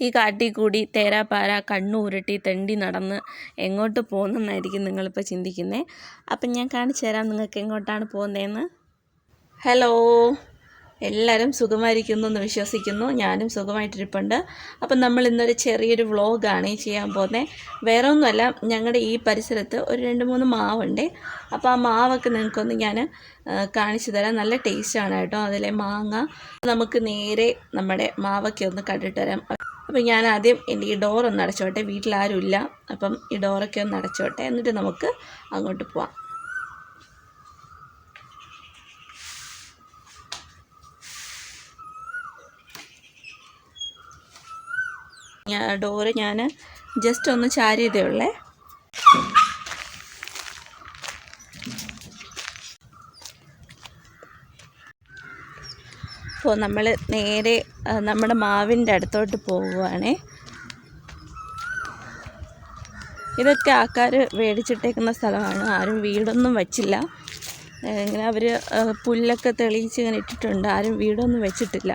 ഈ കാട്ടിൽ കൂടി തേരാപ്പാര കണ്ണുരുട്ടി തെണ്ടി നടന്ന് എങ്ങോട്ട് പോകുന്നെന്നായിരിക്കും നിങ്ങളിപ്പോൾ ചിന്തിക്കുന്നത് അപ്പം ഞാൻ കാണിച്ചു തരാം നിങ്ങൾക്ക് എങ്ങോട്ടാണ് പോകുന്നതെന്ന്. ഹലോ. എല്ലാവരും സുഖമായിരിക്കുന്നു എന്ന് വിശ്വസിക്കുന്നു. ഞാനും സുഖമായിട്ടിരിപ്പുണ്ട്. അപ്പം നമ്മൾ ഇന്നൊരു ചെറിയൊരു വ്ളോഗാണ് ചെയ്യാൻ പോകുന്നത് വേറെ ഒന്നുമല്ല ഞങ്ങളുടെ ഈ പരിസരത്ത് ഒരു രണ്ട് മൂന്ന് മാവുണ്ട്. അപ്പോൾ ആ മാവൊക്കെ നിങ്ങൾക്കൊന്ന് ഞാൻ കാണിച്ചു തരാം. നല്ല ടേസ്റ്റാണ് കേട്ടോ അതിലെ മാങ്ങ. നമുക്ക് നേരെ നമ്മുടെ മാവൊക്കെ ഒന്ന് കണ്ടിട്ട് തരാം അപ്പം ഞാൻ ആദ്യം എന്റെ ഈ ഡോർ ഒന്ന് അടച്ചോട്ടെ. വീട്ടിലാരുമില്ല. അപ്പം ഈ ഡോറൊക്കെ ഒന്ന് അടച്ചോട്ടെ. എന്നിട്ട് നമുക്ക് അങ്ങോട്ട് പോവാം. ഡോറ് ഞാൻ ജസ്റ്റ് ഒന്ന് ചാരിയതേ ഉള്ളേ. അപ്പോൾ നമ്മൾ നേരെ നമ്മുടെ മാവിന്റെ അടുത്തോട്ട് പോവുകയാണേ ഇതൊക്കെ ആൾക്കാർ മേടിച്ചിട്ടേക്കുന്ന സ്ഥലമാണ്. ആരും വീടൊന്നും വച്ചില്ല. ഇങ്ങനെ അവർ പുല്ലൊക്കെ തെളിയിച്ച് ഇങ്ങനെ ഇട്ടിട്ടുണ്ട്. ആരും വീടൊന്നും വെച്ചിട്ടില്ല.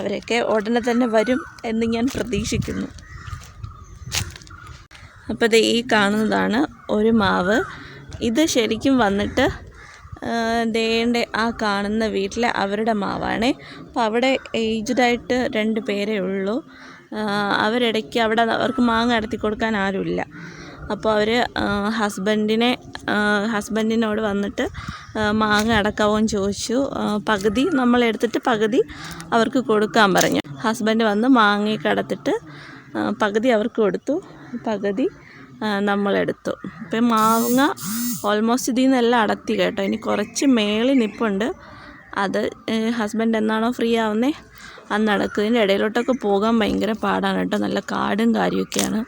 അവരൊക്കെ ഉടനെ തന്നെ വരും എന്ന് ഞാൻ പ്രതീക്ഷിക്കുന്നു. അപ്പോൾ ഇത് ഈ കാണുന്നതാണ് ഒരു മാവ്. ഇത് ശരിക്കും വന്നിട്ട് ദേണ്ട ആ കാണുന്ന വീട്ടിലെ അവരുടെ മാവാണ്. അപ്പോൾ അവിടെ ഏജ്ഡായിട്ട് രണ്ട് പേരേ ഉള്ളൂ. അവരിടയ്ക്ക് അവിടെ അവർക്ക് മാങ്ങ അടത്തി കൊടുക്കാൻ ആരുമില്ല. അപ്പോൾ അവർ ഹസ്ബൻഡിനെ ഹസ്ബൻഡിനോട് വന്നിട്ട് മാങ്ങ അടക്കാവോ എന്ന് ചോദിച്ചു. പകുതി നമ്മൾ എടുത്തിട്ട് പകുതി അവർക്ക് കൊടുക്കാൻ പറഞ്ഞു. ഹസ്ബൻഡ് വന്ന് മാങ്ങയൊക്കെ അടത്തിട്ട് പകുതി അവർക്ക് കൊടുത്തു. പകുതി നമ്മളെടുത്തു ഇപ്പം മാങ്ങ ഓൾമോസ്റ്റ് ഇതിൽ നിന്നെല്ലാം അടത്തി കേട്ടോ. ഇനി കുറച്ച് മേളിൽ നിൽപ്പുണ്ട് അത് ഹസ്ബൻഡ് എന്നാണോ ഫ്രീ ആവുന്നേ? അന്ന് അടക്കും ഇതിന്റെ ഇടയിലോട്ടൊക്കെ പോകാൻ ഭയങ്കര പാടാണ് കേട്ടോ. നല്ല കാടും കാര്യമൊക്കെയാണ്.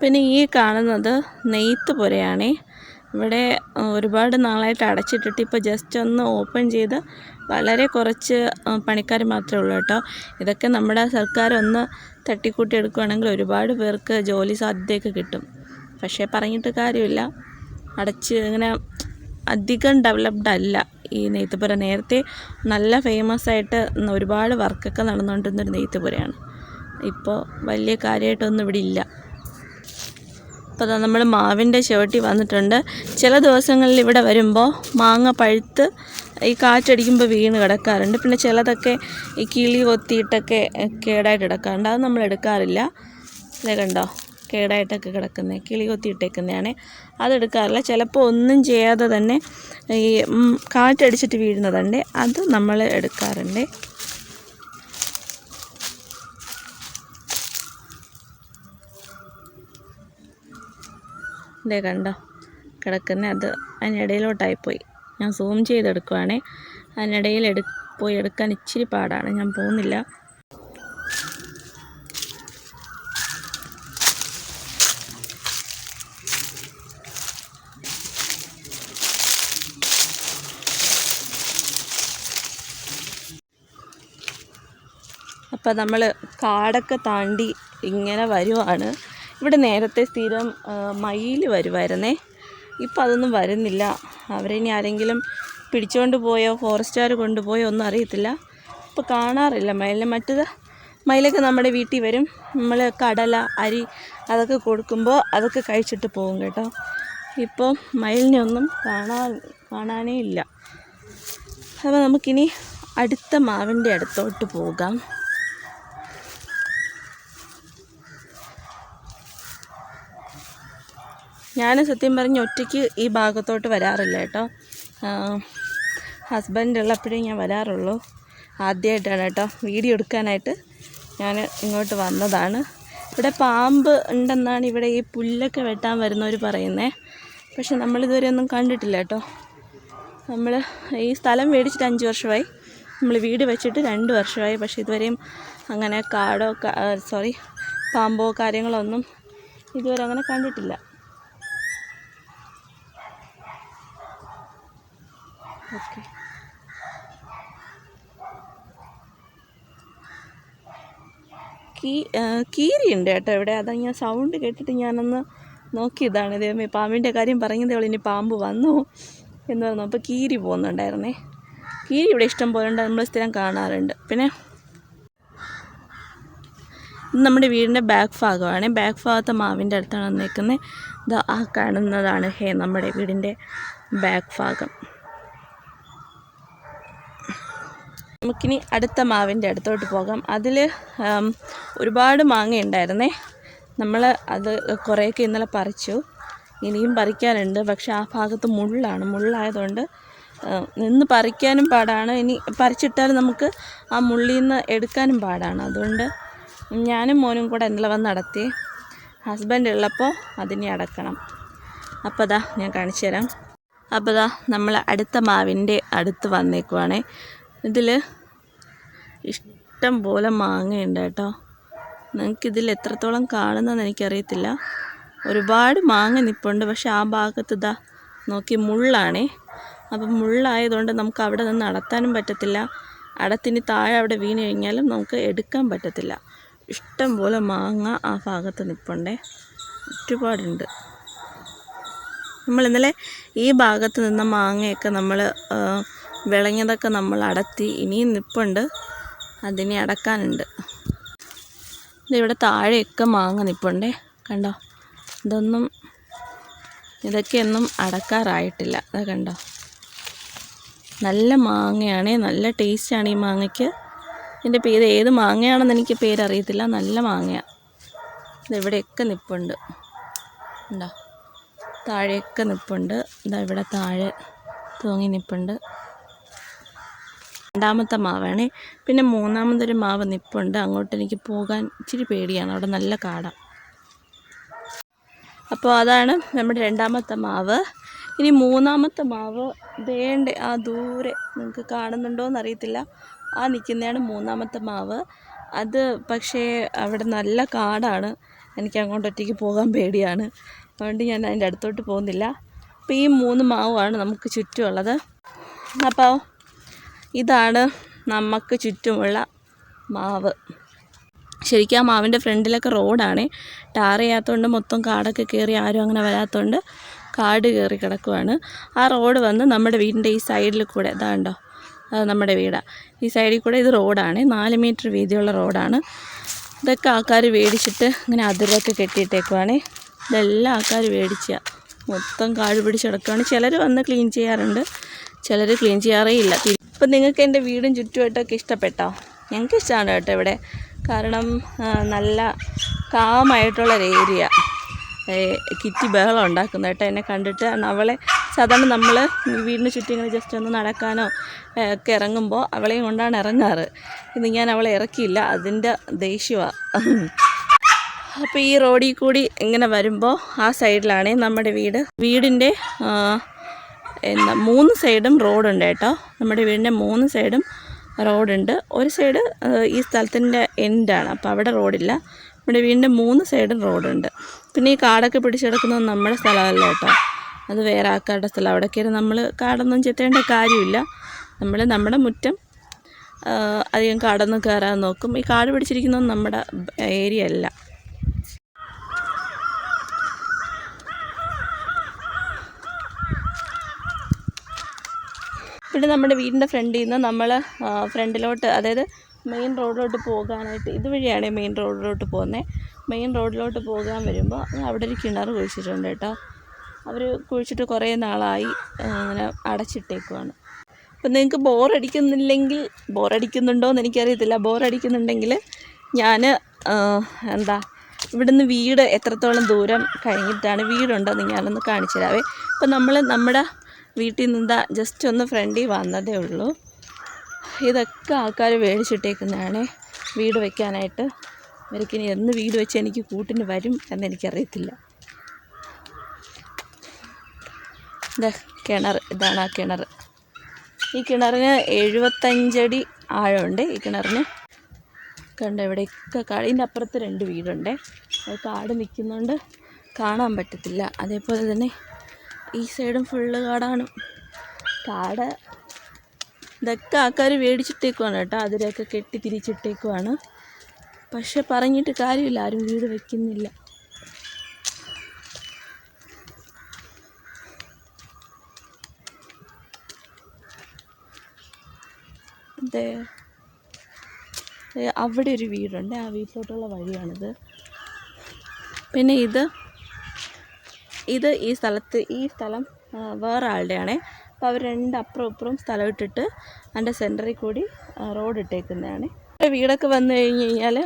പിന്നെ ഈ കാണുന്നത് നെയ്ത്ത് പുരയാണേ. ഇവിടെ ഒരുപാട് നാളായിട്ട് അടച്ചിട്ടിട്ട് ഇപ്പോൾ ജസ്റ്റ് ഒന്ന് ഓപ്പൺ ചെയ്ത് വളരെ കുറച്ച് പണിക്കാർ മാത്രമേ ഉള്ളൂ കേട്ടോ. ഇതൊക്കെ നമ്മുടെ സർക്കാർ ഒന്ന് തട്ടിക്കൂട്ടി എടുക്കുകയാണെങ്കിൽ ഒരുപാട് പേർക്ക് ജോലി സാധ്യതയൊക്കെ കിട്ടും. പക്ഷേ പറഞ്ഞിട്ട് കാര്യമില്ല. അടച്ച് ഇങ്ങനെ അധികം ഡെവലപ്ഡ് അല്ല ഈ നെയ്ത്തുപുര. നേരത്തെ നല്ല ഫേമസ് ആയിട്ട് ഒരുപാട് വർക്കൊക്കെ നടന്നുകൊണ്ടിരുന്നൊരു നെയ്ത്തുപുരയാണ്. ഇപ്പോൾ വലിയ കാര്യമായിട്ടൊന്നും ഇവിടെ ഇല്ല. അപ്പോൾ നമ്മൾ മാവിന്റെ ചുവട്ടി വന്നിട്ടുണ്ട്. ചില ദിവസങ്ങളിൽ ഇവിടെ വരുമ്പോൾ മാങ്ങ പഴുത്ത് ഈ കാറ്റടിക്കുമ്പോൾ വീണ് കിടക്കാറുണ്ട്. പിന്നെ ചിലതൊക്കെ ഈ കിളി കൊത്തിയിട്ടൊക്കെ കേടായിട്ട് കിടക്കാറുണ്ട്. അത് നമ്മൾ എടുക്കാറില്ല. ഇതേ കണ്ടോ? കേടായിട്ടൊക്കെ കിടക്കുന്നത് കിളി കൊത്തിയിട്ടേക്കുന്നതാണ്. അതെടുക്കാറില്ല. ചിലപ്പോൾ ഒന്നും ചെയ്യാതെ തന്നെ ഈ കാറ്റടിച്ചിട്ട് വീഴുന്നതുണ്ട്. അത് നമ്മൾ എടുക്കാറുണ്ട്. ഇതേ കണ്ടോ? കിടക്കുന്ന അത് അതിനിടയിലോട്ടായിപ്പോയി. ഞാൻ സൂം ചെയ്തെടുക്കുവാണേ. അതിനിടയിൽ എടു പോയി എടുക്കാൻ ഇച്ചിരി പാടാണ്. ഞാൻ പോകുന്നില്ല. അപ്പോൾ നമ്മൾ കാടൊക്കെ താണ്ടി ഇങ്ങനെ വരുവാണ്. ഇവിടെ നേരത്തെ സ്ഥിരം മയിൽ വരുമായിരുന്നേ ഇപ്പം അതൊന്നും വരുന്നില്ല. അവരിനി ആരെങ്കിലും പിടിച്ചുകൊണ്ട് പോയോ ഫോറസ്റ്റുകാർ കൊണ്ടുപോയോ ഒന്നും അറിയത്തില്ല. ഇപ്പോൾ കാണാറില്ല മയിലിനെ. മറ്റത് മയിലൊക്കെ നമ്മുടെ വീട്ടിൽ വരും. നമ്മൾ കടല അരി അതൊക്കെ കൊടുക്കുമ്പോൾ അതൊക്കെ കഴിച്ചിട്ട് പോകും കേട്ടോ. ഇപ്പോൾ മയിലിനെ ഒന്നും കാണാൻ കാണാനേ ഇല്ല. അപ്പോൾ നമുക്കിനി അടുത്ത മാവിന്റെ അടുത്തോട്ട് പോകാം. ഞാൻ സത്യം പറഞ്ഞ് ഒറ്റയ്ക്ക് ഈ ഭാഗത്തോട്ട് വരാറില്ല കേട്ടോ. ഹസ്ബൻഡ് ഉള്ളപ്പോഴേ ഞാൻ വരാറുള്ളൂ. ആദ്യമായിട്ടാണ് കേട്ടോ വീഡിയോ എടുക്കാനായിട്ട് ഞാൻ ഇങ്ങോട്ട് വന്നതാണ്. ഇവിടെ പാമ്പ് ഉണ്ടെന്നാണ് ഇവിടെ ഈ പുല്ലൊക്കെ വെട്ടാൻ വരുന്നവർ പറയുന്നത് പക്ഷെ നമ്മളിതുവരെ ഒന്നും കണ്ടിട്ടില്ല കേട്ടോ. നമ്മൾ ഈ സ്ഥലം മേടിച്ചിട്ട് അഞ്ച് വർഷമായി. നമ്മൾ വീട് വെച്ചിട്ട് രണ്ട് വർഷമായി. പക്ഷേ ഇതുവരെയും അങ്ങനെ കാടോ സോറി പാമ്പോ കാര്യങ്ങളോ ഒന്നും ഇതുവരെ അങ്ങനെ കണ്ടിട്ടില്ല. ഓക്കെ കീ ഉണ്ട് കേട്ടോ ഇവിടെ. അതാ ഞാൻ സൗണ്ട് കേട്ടിട്ട് ഞാനൊന്ന് നോക്കിയതാണ്. ദൈവമേ പാമ്പിന്റെ കാര്യം പറഞ്ഞതേ ഉള്ളൂ ഇനി പാമ്പ് വന്നു എന്ന് പറഞ്ഞു. അപ്പോൾ കീരി പോകുന്നുണ്ടായിരുന്നേ. കീരി ഇവിടെ ഇഷ്ടം പോലെ ഉണ്ട്. നമ്മൾ സ്ഥിരം കാണാറുണ്ട്. പിന്നെ ഇത് നമ്മുടെ വീടിന്റെ ബാക്ക് ഭാഗമാണ്. ബാക്ക് ഭാഗത്തെ മാവിന്റെ അടുത്താണ് നിൽക്കുന്നത്. ഇത് ആ കാണുന്നതാണ് ഹേ നമ്മുടെ വീടിന്റെ ബാക്ക് ഭാഗം. നമുക്കിനി അടുത്ത മാവിന്റെ അടുത്തോട്ട് പോകാം. അതിൽ ഒരുപാട് മാങ്ങ ഉണ്ടായിരുന്നേ. നമ്മൾ അത് കുറേയൊക്കെ ഇന്നലെ പറിച്ചു. ഇനിയും പറിക്കാനുണ്ട്. പക്ഷേ ആ ഭാഗത്ത് മുള്ളാണ്. മുള്ളായതുകൊണ്ട് നിന്ന് പറിക്കാനും പാടാണ്. ഇനി പറിച്ചിട്ടാൽ നമുക്ക് ആ മുള്ളിൽ നിന്ന് എടുക്കാനും പാടാണ്. അതുകൊണ്ട് ഞാനും മോനും കൂടെ ഇന്നലെ വന്ന് നടത്തി. ഹസ്ബൻഡ് ഉള്ളപ്പോൾ അതിനെ അടക്കണം. അപ്പോൾ അതാ ഞാൻ കാണിച്ചു തരാം. അപ്പോൾ അതാ നമ്മൾ അടുത്ത മാവിന്റെ അടുത്ത് വന്നേക്കുവാണേ. ഇതിൽ ഇഷ്ടം പോലെ മാങ്ങയുണ്ട് കേട്ടോ. നിങ്ങൾക്കിതിൽ എത്രത്തോളം കാണുന്നതെന്ന് എനിക്കറിയത്തില്ല. ഒരുപാട് മാങ്ങ നിൽപ്പുണ്ട് പക്ഷെ ആ ഭാഗത്ത് ഇതാ നോക്കി മുള്ളാണേ. അപ്പം മുള്ളായതുകൊണ്ട് നമുക്ക് അവിടെ നിന്ന് നടത്താനും പറ്റത്തില്ല. അടത്തിന് താഴെ അവിടെ വീണ് കഴിഞ്ഞാലും നമുക്ക് എടുക്കാൻ പറ്റത്തില്ല. ഇഷ്ടം പോലെ മാങ്ങ ആ ഭാഗത്ത് നിൽപ്പുണ്ടേ ഒരുപാടുണ്ട്. നമ്മൾ ഇന്നലെ ഈ ഭാഗത്ത് നിന്ന മാങ്ങയൊക്കെ നമ്മൾ വിളഞ്ഞതൊക്കെ നമ്മൾ അടത്തി ഇനിയും നിൽപ്പുണ്ട് അതിനെ അടക്കാനുണ്ട്. ഇതിവിടെ താഴെയൊക്കെ മാങ്ങ നിൽപ്പുണ്ടേ കണ്ടോ? ഇതൊന്നും ഇതൊക്കെയൊന്നും അടക്കാറായിട്ടില്ല. അത് കണ്ടോ? നല്ല മാങ്ങയാണ് നല്ല ടേസ്റ്റാണ് ഈ മാങ്ങയ്ക്ക്. ഇതിന്റെ പേര് ഏത് മാങ്ങയാണെന്ന് എനിക്ക് പേരറിയത്തില്ല. നല്ല മാങ്ങയാണ് ഇതെവിടെയൊക്കെ നിൽപ്പുണ്ട് ഉണ്ടോ താഴെയൊക്കെ നിൽപ്പുണ്ട് ഇതാ ഇവിടെ താഴെ തൂങ്ങി നിൽപ്പുണ്ട് രണ്ടാമത്തെ മാവാണേ. പിന്നെ മൂന്നാമതൊരു മാവ് നിപ്പുണ്ട്. അങ്ങോട്ട് എനിക്ക് പോകാൻ ഇച്ചിരി പേടിയാണ്. അവിടെ നല്ല കാടാണ് അപ്പോൾ അതാണ് നമ്മുടെ രണ്ടാമത്തെ മാവ്. ഇനി മൂന്നാമത്തെ മാവ് വേണ്ട? ആ ദൂരെ നിങ്ങൾക്ക് കാണുന്നുണ്ടോ എന്നറിയത്തില്ല. ആ നിൽക്കുന്നതാണ് മൂന്നാമത്തെ മാവ്. അത് പക്ഷേ അവിടെ നല്ല കാടാണ്. എനിക്ക് അങ്ങോട്ട് ഒറ്റയ്ക്ക് പോകാൻ പേടിയാണ്. അതുകൊണ്ട് ഞാൻ അതിന്റെ അടുത്തോട്ട് പോകുന്നില്ല. അപ്പോൾ ഈ മൂന്ന് മാവുമാണ് നമുക്ക് ചുറ്റുമുള്ളത്. അപ്പോൾ ഇതാണ് നമുക്ക് ചുറ്റുമുള്ള മാവ്. ശരിക്കും ആ മാവിന്റെ ഫ്രണ്ടിലൊക്കെ റോഡാണ്. ടാർ ചെയ്യാത്തതുകൊണ്ട് മൊത്തം കാടൊക്കെ കയറി ആരും അങ്ങനെ വരാത്തതുകൊണ്ട് കാട് കയറി കിടക്കുവാണ്. ആ റോഡ് വന്ന് നമ്മുടെ വീടിന്റെ ഈ സൈഡിൽ കൂടെ ഇതാണ്ടോ അത് നമ്മുടെ വീടാണ് ഈ സൈഡിൽ കൂടെ ഇത് റോഡാണ്. നാല് മീറ്റർ വീതിയുള്ള റോഡാണ്. ഇതൊക്കെ ആൾക്കാർ മേടിച്ചിട്ട് ഇങ്ങനെ അതിരൊക്കെ കെട്ടിയിട്ടേക്കുവാണ്. ഇതെല്ലാം ആൾക്കാർ മേടിച്ച മൊത്തം കാട് പിടിച്ച് കിടക്കുവാണ്. ചിലർ വന്ന് ക്ലീൻ ചെയ്യാറുണ്ട്. ചിലർ ക്ലീൻ ചെയ്യാറേ ഇല്ല. ഇപ്പം നിങ്ങൾക്ക് എന്റെ വീടും ചുറ്റുമായിട്ടൊക്കെ ഇഷ്ടപ്പെട്ടോ? ഞങ്ങൾക്ക് ഇഷ്ടമാണ് കേട്ടോ ഇവിടെ. കാരണം നല്ല കാമായിട്ടുള്ളൊരു ഏരിയ. കിറ്റി ബഹളം ഉണ്ടാക്കുന്നത് കേട്ടോ. എന്നെ കണ്ടിട്ട് അവളെ സാധാരണ നമ്മൾ വീടിന് ചുറ്റും ഇങ്ങനെ ജസ്റ്റ് ഒന്ന് നടക്കാനോ ഒക്കെ ഇറങ്ങുമ്പോൾ അവളെയും കൊണ്ടാണ് ഇറങ്ങാറ്. ഇന്ന് ഞാൻ അവളെ ഇറക്കിയില്ല. അതിന്റെ ദേഷ്യമാണ് അപ്പോൾ ഈ റോഡിൽ കൂടി ഇങ്ങനെ വരുമ്പോൾ ആ സൈഡിലാണ് നമ്മുടെ വീട്. വീടിന്റെ എന്താ മൂന്ന് സൈഡും റോഡുണ്ട് കേട്ടോ. നമ്മുടെ വീടിന്റെ മൂന്ന് സൈഡും റോഡുണ്ട് ഒരു സൈഡ് ഈ സ്ഥലത്തിന്റെ എൻഡാണ് അപ്പോൾ അവിടെ റോഡില്ല. നമ്മുടെ വീടിന്റെ മൂന്ന് സൈഡും റോഡുണ്ട് പിന്നെ ഈ കാടൊക്കെ പിടിച്ചെടുക്കുന്നത് നമ്മുടെ സ്ഥലമല്ല കേട്ടോ. അത് വേറെ ആൾക്കാരുടെ സ്ഥലം. അവിടെ കയറി നമ്മൾ കാടൊന്നും ചെത്തേണ്ട കാര്യമില്ല. നമ്മൾ നമ്മുടെ മുറ്റം അധികം കാടൊന്നും കയറാൻ നോക്കും. ഈ കാട് പിടിച്ചിരിക്കുന്നത് നമ്മുടെ ഏരിയ അല്ല. പിന്നെ നമ്മുടെ വീടിന്റെ ഫ്രണ്ടിൽ നിന്ന് നമ്മൾ ഫ്രണ്ടിലോട്ട് അതായത് മെയിൻ റോഡിലോട്ട് പോകാനായിട്ട് ഇതുവഴിയാണ് മെയിൻ റോഡിലോട്ട് പോകുന്നത് മെയിൻ റോഡിലോട്ട് പോകാൻ വരുമ്പോൾ അവിടെ ഒരു കിണർ കുഴിച്ചിട്ടുണ്ട് കേട്ടോ. അവർ കുഴിച്ചിട്ട് കുറേ നാളായി അങ്ങനെ അടച്ചിട്ടേക്കുവാണ്. അപ്പം നിങ്ങൾക്ക് ബോറടിക്കുന്നില്ലെങ്കിൽ ബോറടിക്കുന്നുണ്ടോ എന്ന് എനിക്കറിയത്തില്ല ബോറടിക്കുന്നുണ്ടെങ്കിൽ ഞാൻ എന്താ ഇവിടുന്ന് വീട് എത്രത്തോളം ദൂരം കഴിഞ്ഞിട്ടാണ് വീടുണ്ടോ എന്ന് ഞാനൊന്ന് കാണിച്ചു തരാവേ. ഇപ്പം നമ്മൾ നമ്മുടെ വീട്ടിൽ നിന്ന് ജസ്റ്റ് ഒന്ന് ഫ്രണ്ടിൽ വന്നതേ ഉള്ളൂ. ഇതൊക്കെ ആൾക്കാർ മേടിച്ചിട്ടേക്കുന്നതാണ്. വീട് വെക്കാനായിട്ട്. ഇവർക്കിനി എന്ന് വീട് വെച്ച് എനിക്ക് കൂട്ടിന് വരും എന്നെനിക്കറിയത്തില്ല ഇതാ കിണർ. ഇതാണ് ആ കിണർ. ഈ കിണറിന് എഴുപത്തഞ്ചടി ആഴമുണ്ട്. ഈ കിണറിന് കണ്ട ഇവിടെയൊക്കെ കാട് ഇതിന്റെ അപ്പുറത്ത് രണ്ട് വീടുണ്ട്. അത് കാട് നിൽക്കുന്നതുകൊണ്ട് കാണാൻ പറ്റത്തില്ല. അതേപോലെ തന്നെ ഈ സൈഡും ഫുള്ള് കാടാണ്. കാട് ഇതൊക്കെ ആൾക്കാർ മേടിച്ചിട്ടേക്കുവാണ് കേട്ടോ. അതിലൊക്കെ കെട്ടി തിരിച്ചിട്ടേക്കുവാണ് പക്ഷെ പറഞ്ഞിട്ട് കാര്യമില്ല. ആരും വീട് വെക്കുന്നില്ല. അവിടെ ഒരു വീടുണ്ട്. ആ വീട്ടിലോട്ടുള്ള വഴിയാണിത്. പിന്നെ ഇത് ഇത് ഈ സ്ഥലത്ത് ഈ സ്ഥലം വേറെ അപ്പോൾ അവർ രണ്ട് അപ്പുറം ഇപ്പുറം സ്ഥലം ഇട്ടിട്ട് അതിന്റെ സെന്ററിൽ കൂടി റോഡ് ഇട്ടേക്കുന്നതാണ്. വീടൊക്കെ വന്നു കഴിഞ്ഞ് കഴിഞ്ഞാൽ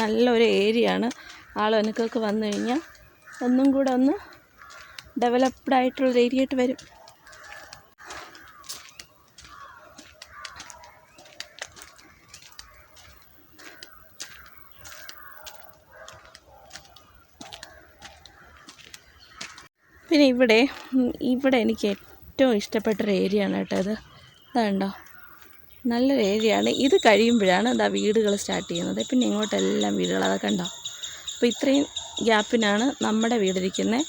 നല്ലൊരു ഏരിയ ആണ്. ആളനക്കൊക്കെ വന്നു കഴിഞ്ഞാൽ ഒന്നും കൂടെ ഒന്ന് ഡെവലപ്ഡ് ആയിട്ടുള്ളൊരു ഏരിയ ആയിട്ട് വരും. പിന്നെ ഇവിടെ ഇവിടെ എനിക്ക് ഏറ്റവും ഇഷ്ടപ്പെട്ടൊരു ഏരിയ ആണ് കേട്ടോ ഇത്. ഇതാണ്ടോ നല്ലൊരു ഏരിയ ആണ്. ഇത് കഴിയുമ്പോഴാണ് ഇതാ വീടുകൾ സ്റ്റാർട്ട് ചെയ്യുന്നത്. പിന്നെ ഇങ്ങോട്ടെല്ലാം വീടുകൾ അതൊക്കെ ഉണ്ടോ അപ്പോൾ ഇത്രയും ഗ്യാപ്പിനാണ് നമ്മുടെ വീടിരിക്കുന്നത്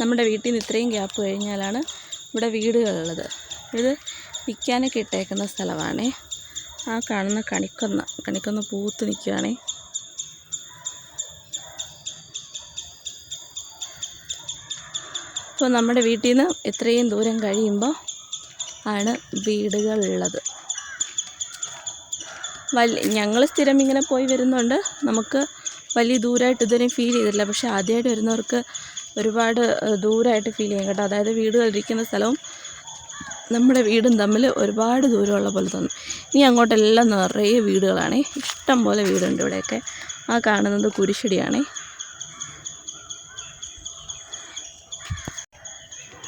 നമ്മുടെ വീട്ടിൽ നിന്ന് ഇത്രയും ഗ്യാപ്പ് കഴിഞ്ഞാലാണ് ഇവിടെ വീടുകളുള്ളത് ഇത് വിൽക്കാനൊക്കെ ഇട്ടേക്കുന്ന സ്ഥലമാണേ. ആ കാണുന്ന കണിക്കൊന്ന കണിക്കൊന്ന് പൂത്ത് നിൽക്കുകയാണേ അപ്പോൾ നമ്മുടെ വീട്ടിൽ നിന്ന് ഇത്രയും ദൂരം കഴിയുമ്പോൾ ആണ് വീടുകളുള്ളത്. വലിയ ഞങ്ങൾ സ്ഥിരം ഇങ്ങനെ പോയി വരുന്നുണ്ട് നമുക്ക് വലിയ ദൂരമായിട്ട് ഇതുവരെയും ഫീൽ ചെയ്തില്ല പക്ഷേ ആദ്യമായിട്ട് വരുന്നവർക്ക് ഒരുപാട് ദൂരമായിട്ട് ഫീൽ ചെയ്യും കേട്ടോ. അതായത് വീടുകളിരിക്കുന്ന സ്ഥലവും നമ്മുടെ വീടും തമ്മിൽ ഒരുപാട് ദൂരമുള്ള പോലെ തോന്നും. ഇനി അങ്ങോട്ടെല്ലാം നിറയെ വീടുകളാണേ. ഇഷ്ടം പോലെ വീടുണ്ട് ഇവിടെയൊക്കെ. ആ കാണുന്നത് കുരിശടിയാണേ.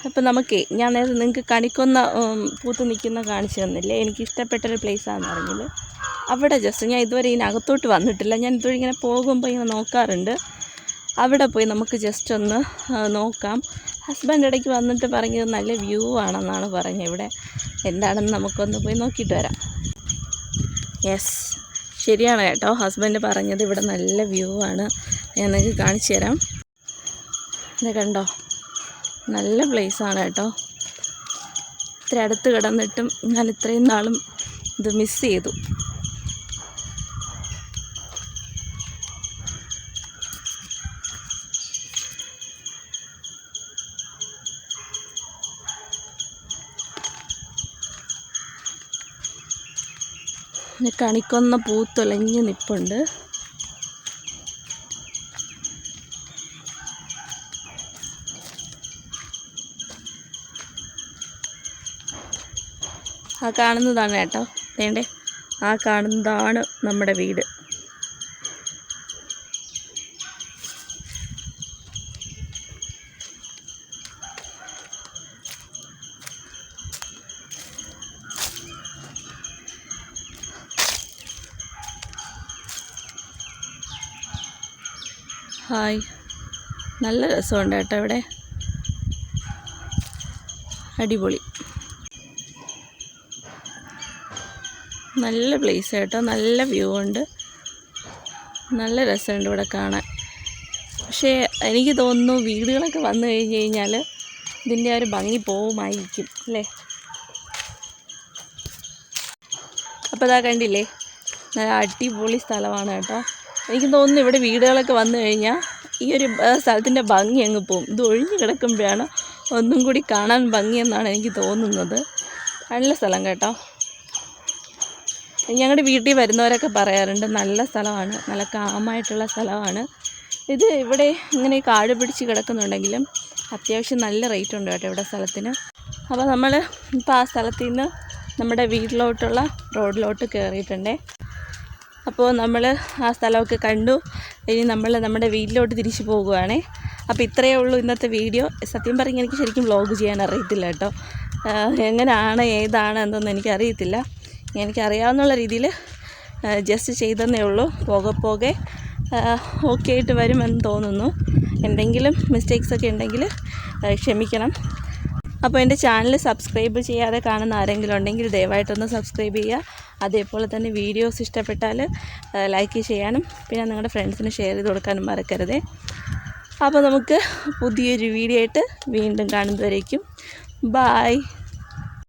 അപ്പോൾ നമുക്കേ ഞാൻ നേരത്തെ നിങ്ങൾക്ക് കണിക്കൊന്ന പൂത്ത് നിൽക്കുന്ന കാണിച്ചു തന്നില്ലേ? എനിക്ക് ഇഷ്ടപ്പെട്ടൊരു പ്ലേസാണെന്ന് പറഞ്ഞത് അവിടെ ജസ്റ്റ് ഞാൻ ഇതുവരെ ഇതിനകത്തോട്ട് വന്നിട്ടില്ല. ഞാൻ ഇതുവരെ ഇങ്ങനെ പോകുമ്പോൾ ഇങ്ങനെ നോക്കാറുണ്ട്. അവിടെ പോയി നമുക്ക് ജസ്റ്റ് ഒന്ന് നോക്കാം. ഹസ്ബൻഡ് ഇടയ്ക്ക് വന്നിട്ട് പറഞ്ഞത് നല്ല വ്യൂ ആണെന്നാണ് പറഞ്ഞത്. ഇവിടെ എന്താണെന്ന് നമുക്കൊന്ന് പോയി നോക്കിയിട്ട് വരാം. യെസ് ശരിയാണ് കേട്ടോ. ഹസ്ബൻഡ് പറഞ്ഞത് ഇവിടെ നല്ല വ്യൂ ആണ്. ഞാൻ നിങ്ങൾക്ക് കാണിച്ചു തരാം. ഇത് കണ്ടോ? നല്ല പ്ലേസാണ് കേട്ടോ ഇത്ര അടുത്ത് കിടന്നിട്ടും ഞാൻ ഇത്രയും നാളും ഇത് മിസ് ചെയ്തു. കണിക്കൊന്ന പൂത്തൊലഞ്ഞ് നിപ്പുണ്ട്. ആ കാണുന്നതാണ് കേട്ടോ. വേണ്ടേ? ആ കാണുന്നതാണ് നമ്മുടെ വീട്. ഹായ്. നല്ല രസമുണ്ട് കേട്ടോ ഇവിടെ. അടിപൊളി. നല്ല പ്ലേസ് കേട്ടോ നല്ല വ്യൂ ഉണ്ട്. നല്ല രസമുണ്ട് ഇവിടെ കാണാൻ. പക്ഷേ എനിക്ക് തോന്നുന്നു വീടുകളൊക്കെ വന്നു കഴിഞ്ഞ് കഴിഞ്ഞാൽ ഇതിന്റെ ഒരു ഭംഗി പോവുമായിരിക്കും അല്ലേ? അപ്പോൾ അതാ കണ്ടില്ലേ? നല്ല അടിപൊളി സ്ഥലമാണ് കേട്ടോ. എനിക്ക് തോന്നുന്നു ഇവിടെ വീടുകളൊക്കെ വന്നു കഴിഞ്ഞാൽ ഈ ഒരു സ്ഥലത്തിന്റെ ഭംഗി അങ്ങ് പോവും. ഇത് ഒഴിഞ്ഞു കിടക്കുമ്പോഴാണ് ഒന്നും കൂടി കാണാൻ ഭംഗിയെന്നാണ് എനിക്ക് തോന്നുന്നത്. നല്ല സ്ഥലം കേട്ടോ. ഞങ്ങളുടെ വീട്ടിൽ വരുന്നവരൊക്കെ പറയാറുണ്ട് നല്ല സ്ഥലമാണ് നല്ല കാമായിട്ടുള്ള സ്ഥലമാണ്. ഇത് ഇവിടെ ഇങ്ങനെ കാട് പിടിച്ച് കിടക്കുന്നുണ്ടെങ്കിലും അത്യാവശ്യം നല്ല റേറ്റ് ഉണ്ട് കേട്ടോ ഇവിടെ സ്ഥലത്തിന്. അപ്പോൾ നമ്മൾ ഇപ്പോൾ ആ സ്ഥലത്തു നിന്ന് നമ്മുടെ വീട്ടിലോട്ടുള്ള റോഡിലോട്ട് കയറിയിട്ടുണ്ടേ അപ്പോൾ നമ്മൾ ആ സ്ഥലമൊക്കെ കണ്ടു. ഇനി നമ്മൾ നമ്മുടെ വീട്ടിലോട്ട് തിരിച്ചു പോകുവാണേ. അപ്പോൾ ഇത്രയേ ഉള്ളൂ ഇന്നത്തെ വീഡിയോ. സത്യം പറഞ്ഞാൽ എനിക്ക് ശരിക്കും വ്ളോഗ് ചെയ്യാൻ അറിയത്തില്ല കേട്ടോ. എങ്ങനെയാണ് ഏതാണ് എന്തെന്ന് എനിക്കറിയത്തില്ല. എനിക്കറിയാവുന്നുള്ള രീതിയിൽ ജസ്റ്റ് ചെയ്തെന്നേ ഉള്ളൂ. പോകെ പോകെ ഓക്കെ ആയിട്ട് വരുമെന്ന് തോന്നുന്നു. എന്തെങ്കിലും മിസ്റ്റേക്സ് ഒക്കെ ഉണ്ടെങ്കിൽ ക്ഷമിക്കണം. അപ്പോൾ എന്റെ ചാനൽ സബ്സ്ക്രൈബ് ചെയ്യാതെ കാണുന്ന ആരെങ്കിലും ഉണ്ടെങ്കിൽ ദയവായിട്ടൊന്ന് സബ്സ്ക്രൈബ് ചെയ്യുക. അതേപോലെ തന്നെ വീഡിയോസ് ഇഷ്ടപ്പെട്ടാൽ ലൈക്ക് ചെയ്യാനും പിന്നെ നിങ്ങളുടെ ഫ്രണ്ട്സിന് ഷെയർ ചെയ്ത് കൊടുക്കാനും മറക്കരുതേ. അപ്പോൾ നമുക്ക് പുതിയൊരു വീഡിയോ ആയിട്ട് വീണ്ടും കാണുന്നവരേക്കും. ബായ്